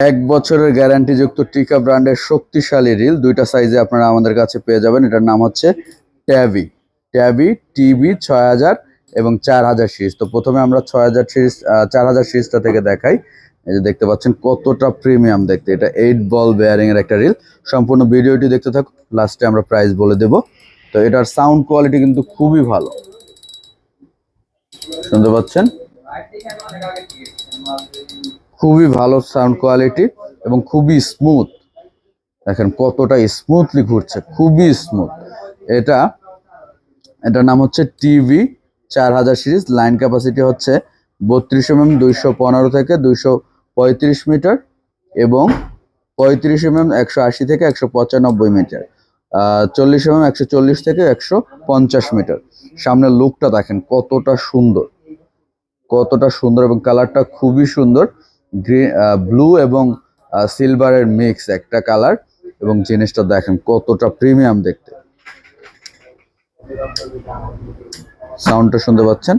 এক বছরের গ্যারান্টিযুক্ত টিকা ব্র্যান্ডের শক্তিশালী রিল, দুইটা সাইজে আপনারা আমাদের কাছে পেয়ে যাবেন। এটার নাম হচ্ছে ট্যাবি। ট্যাবি টিভি ছয় হাজার এবং চার হাজার সিরিজ। তো প্রথমে আমরা ছয় হাজার সিরিজ চার হাজার সিরিজটা থেকে দেখাই। এই যে দেখতে পাচ্ছেন কতটা প্রিমিয়াম দেখতে। এটা এইট বল বেয়ারিং এর একটা রিল। সম্পূর্ণ ভিডিওটি দেখতে থাকুন, লাস্টে আমরা প্রাইস বলে দেব। তো এটার সাউন্ড কোয়ালিটি কিন্তু খুবই ভালো। শুনতে পাচ্ছেন? খুবই ভালো সাউন্ড কোয়ালিটি এবং খুবই স্মুথ দেখেন কতটা স্মুথলি ঘুরছে, খুবই স্মুথ এটা, এটার নাম হচ্ছে টিভি চার হাজার সিরিজ লাইন ক্যাপাসিটি হচ্ছে বত্রিশ এমএম দুইশো পনেরো থেকে দুইশো পঁয়ত্রিশ মিটার এবং পঁয়ত্রিশ এমএম একশো আশি থেকে একশো পঁচানব্বই মিটার চল্লিশ এমএম একশো চল্লিশ থেকে একশো পঞ্চাশ মিটার সামনের লুকটা দেখেন কতটা সুন্দর। কতটা সুন্দর এবং কালারটা খুবই সুন্দর। গ্রিন ব্লু এবং সিলভারের মিক্স একটা কালার এবং জিনিসটা দেখেন কতটা প্রিমিয়াম দেখতে। সাউন্ডটা শুনতে পাচ্ছেন?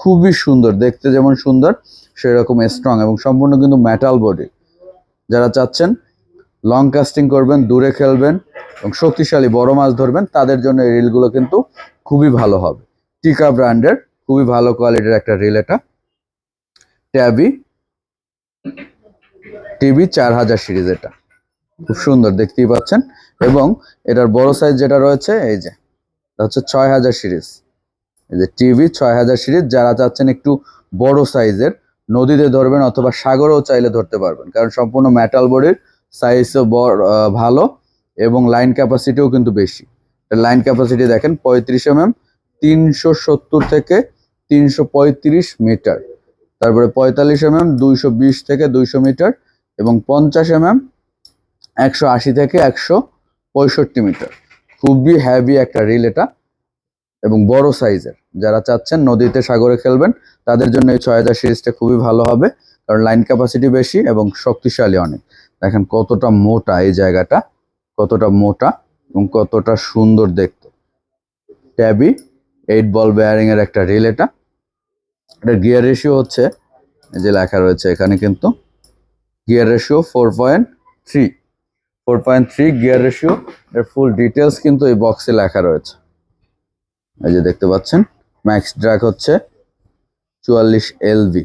খুবই সুন্দর, দেখতে যেমন সুন্দর, সেরকম স্ট্রং এবং সম্পূর্ণ কিন্তু মেটাল বডি যারা চাচ্ছেন লং কাস্টিং করবেন, দূরে খেলবেন এবং শক্তিশালী বড় মাছ ধরবেন, তাদের জন্য এই রিলগুলো কিন্তু খুবই ভালো হবে। টিকা ব্র্যান্ডের খুবই ভালো কোয়ালিটির একটা রিল এটা। ট্যাবি টিভি চার হাজার সিরিজ এটা। খুব সুন্দর, দেখতেই পাচ্ছেন। এবং এটার বড় সাইজ যেটা রয়েছে, এই যে হচ্ছে ছয় হাজার সিরিজ। এই যে টিভি ছয় হাজার সিরিজ, যারা চাচ্ছেন একটু বড় সাইজের নদীতে ধরবেন অথবা সাগরেও চাইলে ধরতে পারবেন। কারণ সম্পূর্ণ মেটাল বডির সাইজও বড় ভালো এবং লাইন ক্যাপাসিটিও কিন্তু বেশি। লাইন ক্যাপাসিটি দেখেন, পঁয়ত্রিশ এমএম তিনশো সত্তর থেকে তিনশো পঁয়ত্রিশ মিটার তারপরে পঁয়তাল্লিশ এমএম, দুইশো বিশ থেকে দুইশো মিটার এবং পঞ্চাশ এমএম, একশো আশি থেকে একশো পঁয়ষট্টি মিটার। খুবই হ্যাভি একটা রিল এটা এবং বড় সাইজের যারা চাচ্ছেন নদীতে সাগরে খেলবেন, তাদের জন্য এই ছয় হাজার সিরিজটা খুবই ভালো হবে, কারণ লাইন ক্যাপাসিটি বেশি এবং শক্তিশালী অনেক। দেখেন কতটা মোটা এই জায়গাটা, কতটা মোটা এবং কতটা সুন্দর দেখতে। ট্যাবি এইট বল বেয়ারিং এর একটা রিল এটা। এটা গিয়ার রেশিও হচ্ছে যে লেখা রয়েছে এখানে কিন্তু, gear ratio four point three four point three gear ratio এর ফুল ডিটেলস কিন্তু এই বক্সে লেখা রয়েছে। এই যে দেখতে পাচ্ছেন ম্যাক্স ড্রাগ হচ্ছে চুয়াল্লিশ এলভি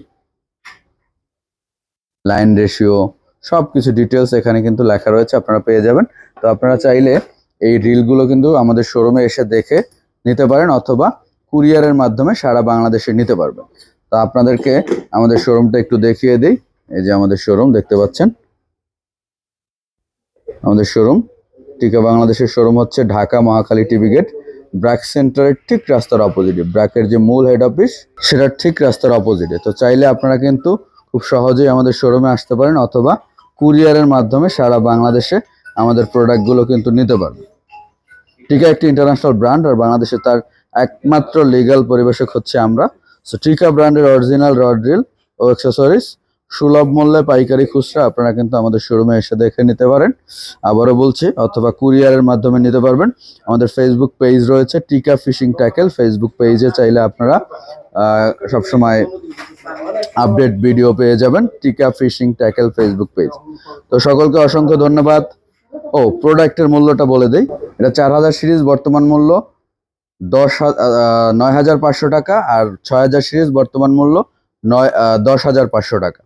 লাইন রেশিও সব কিছু ডিটেলস এখানে কিন্তু লেখা রয়েছে, আপনারা পেয়ে যাবেন। তো আপনারা চাইলে এই রিলগুলো কিন্তু আমাদের শোরুমে এসে দেখে নিতে পারেন, অথবা কুরিয়ারের মাধ্যমে সারা বাংলাদেশে নিতে পারবেন তো আপনাদেরকে আমাদের শোরুমটা একটু দেখিয়ে দিই। এই যে আমাদের শোরুম, দেখতে পাচ্ছেন? আমাদের শোরুম টিকা বাংলাদেশের শোরুম হচ্ছে ঢাকা মহাখালী টিভি গেট, ব্র্যাক সেন্টারের ঠিক রাস্তার অপোজিটে ব্র্যাকের যে মূল হেড অফিস সেটার ঠিক রাস্তার অপোজিটে তো চাইলে আপনারা কিন্তু খুব সহজেই আমাদের শোরুমে আসতে পারেন অথবা কুরিয়ারের মাধ্যমে সারা বাংলাদেশে আমাদের প্রোডাক্টগুলো কিন্তু নিতে পারবেন। টিকা একটি ইন্টারন্যাশনাল ব্র্যান্ড আর বাংলাদেশে তার একমাত্র লিগ্যাল পরিবেশক হচ্ছে আমরা। সো টিকা ব্র্যান্ডের অরিজিনাল রড রিল ও অ্যাক্সেসরিজ সুলভ মূল্যে পাইকারি খুচরা, আপনারা কিন্তু আমাদের শোরুমে এসে দেখে নিতে পারেন। আবারও বলছি, অথবা কুরিয়ারের মাধ্যমে নিতে পারবেন। আমাদের ফেসবুক পেজ রয়েছে টিকা ফিশিং ট্যাকেল ফেসবুক পেজে চাইলে আপনারা সবসময় আপডেট ভিডিও পেয়ে যাবেন টিকা ফিশিং ট্যাকেল ফেসবুক পেজ তো, সকলকে অসংখ্য ধন্যবাদ। ও প্রোডাক্টের মূল্যটা বলে দেই। এটা চার হাজার সিরিজ বর্তমান মূল্য। দশ নয় হাজার পাঁচশো টাকা আর ছয় হাজার সিরিজ বর্তমান মূল্য নয় দশ হাজার পাঁচশো টাকা।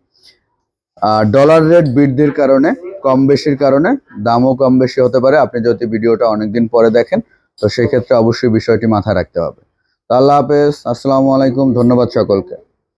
ডলার রেট বৃদ্ধির কারণে, কম বেশির কারণে, দামও কম বেশি হতে পারে। আপনি যদি ভিডিওটা অনেকদিন পরে দেখেন, তো সেক্ষেত্রে অবশ্যই বিষয়টি মাথায় রাখতে হবে। তো আল্লাহ হাফেজ, আসসালামু আলাইকুম, ধন্যবাদ সকলকে।